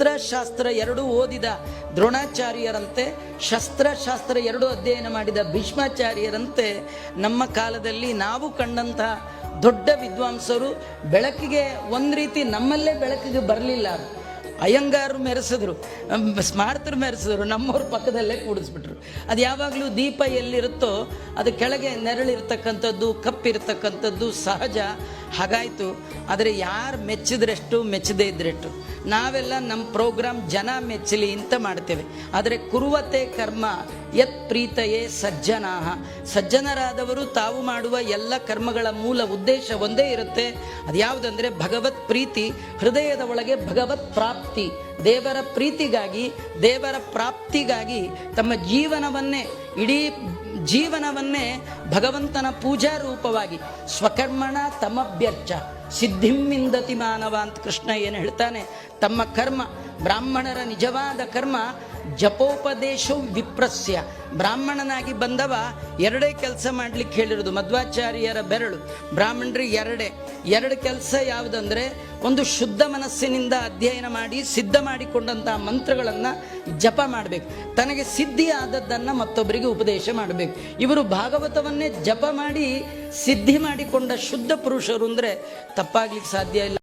ಅಸ್ತ್ರಶಾಸ್ತ್ರ ಎರಡೂ ಓದಿದ ದ್ರೋಣಾಚಾರ್ಯರಂತೆ, ಶಸ್ತ್ರಶಾಸ್ತ್ರ ಎರಡು ಅಧ್ಯಯನ ಮಾಡಿದ ಭೀಷ್ಮಾಚಾರ್ಯರಂತೆ, ನಮ್ಮ ಕಾಲದಲ್ಲಿ ನಾವು ಕಂಡಂತಹ ದೊಡ್ಡ ವಿದ್ವಾಂಸರು ಬೆಳಕಿಗೆ ಒಂದು ರೀತಿ ನಮ್ಮಲ್ಲೇ ಬೆಳಕಿಗೆ ಬರಲಿಲ್ಲ. ಅಯ್ಯಂಗಾರರು ಮೆರೆಸಿದ್ರು ಸ್ಮಾರ್ತರು ಮೆರೆಸಿದ್ರು, ನಮ್ಮವ್ರ ಪಕ್ಕದಲ್ಲೇ ಕೂಡಿಸ್ಬಿಟ್ರು. ಅದು ಯಾವಾಗಲೂ ದೀಪ ಎಲ್ಲಿರುತ್ತೋ, ಅದು ಕೆಳಗೆ ನೆರಳಿರ್ತಕ್ಕಂಥದ್ದು, ಕಪ್ಪಿರ್ತಕ್ಕಂಥದ್ದು ಸಹಜ. ಹಾಗಾಯಿತು. ಆದರೆ ಯಾರು ಮೆಚ್ಚಿದ್ರೆಷ್ಟು, ಮೆಚ್ಚದೇ ಇದ್ರೆಷ್ಟು ನಾವೆಲ್ಲ ನಮ್ಮ ಪ್ರೋಗ್ರಾಮ್ ಜನ ಮೆಚ್ಚಲಿ ಅಂತ ಮಾಡ್ತೇವೆ. ಆದರೆ ಕುರುವತೆ ಕರ್ಮ ಯತ್ ಪ್ರೀತಯೇ ಸಜ್ಜನಾಹ. ಸಜ್ಜನರಾದವರು ತಾವು ಮಾಡುವ ಎಲ್ಲ ಕರ್ಮಗಳ ಮೂಲ ಉದ್ದೇಶ ಒಂದೇ ಇರುತ್ತೆ. ಅದ್ಯಾವುದಂದರೆ ಭಗವತ್ ಪ್ರೀತಿ, ಹೃದಯದ ಒಳಗೆ ಭಗವತ್ ಪ್ರಾಪ್ತಿ. ದೇವರ ಪ್ರೀತಿಗಾಗಿ, ದೇವರ ಪ್ರಾಪ್ತಿಗಾಗಿ ತಮ್ಮ ಜೀವನವನ್ನೇ ಇಡೀ ಜೀವನವನ್ನೇ ಭಗವಂತನ ಪೂಜಾ ರೂಪವಾಗಿ ಸ್ವಕರ್ಮಣ ತಮಭ್ಯರ್ಚ ಸಿದ್ಧಿಮ್ಮಿಂದತಿ ಮಾನವ ಅಂತ ಕೃಷ್ಣ ಏನು ಹೇಳ್ತಾನೆ, ತಮ್ಮ ಕರ್ಮ, ಬ್ರಾಹ್ಮಣರ ನಿಜವಾದ ಕರ್ಮ ಜಪೋಪದೇಶೋ ವಿಪ್ರಸ್ಯ. ಬ್ರಾಹ್ಮಣನಾಗಿ ಬಂದವ, ಎರಡೇ ಕೆಲಸ ಮಾಡಲಿಕ್ಕೆ ಹೇಳಿರೋದು. ಮಧ್ವಾಚಾರ್ಯರ ಬೆರಳು. ಬ್ರಾಹ್ಮಣರಿಗೆ ಎರಡೇ. ಎರಡು ಕೆಲಸ ಯಾವುದಂದರೆ, ಒಂದು ಶುದ್ಧ ಮನಸ್ಸಿನಿಂದ ಅಧ್ಯಯನ ಮಾಡಿ, ಸಿದ್ಧ ಮಾಡಿಕೊಂಡಂತಹ ಮಂತ್ರಗಳನ್ನು ಜಪ ಮಾಡಬೇಕು. ತನಗೆ ಸಿದ್ಧಿ ಆದದ್ದನ್ನು ಮತ್ತೊಬ್ಬರಿಗೆ ಉಪದೇಶ ಮಾಡಬೇಕು. ಇವರು ಭಾಗವತವನ್ನೇ ಜಪ ಮಾಡಿ, ಸಿದ್ಧಿ ಮಾಡಿಕೊಂಡ ಶುದ್ಧ ಪುರುಷರು ಅಂದರೆ ತಪ್ಪಾಗ್ಲಿಕ್ಕೆ ಸಾಧ್ಯ ಇಲ್ಲ.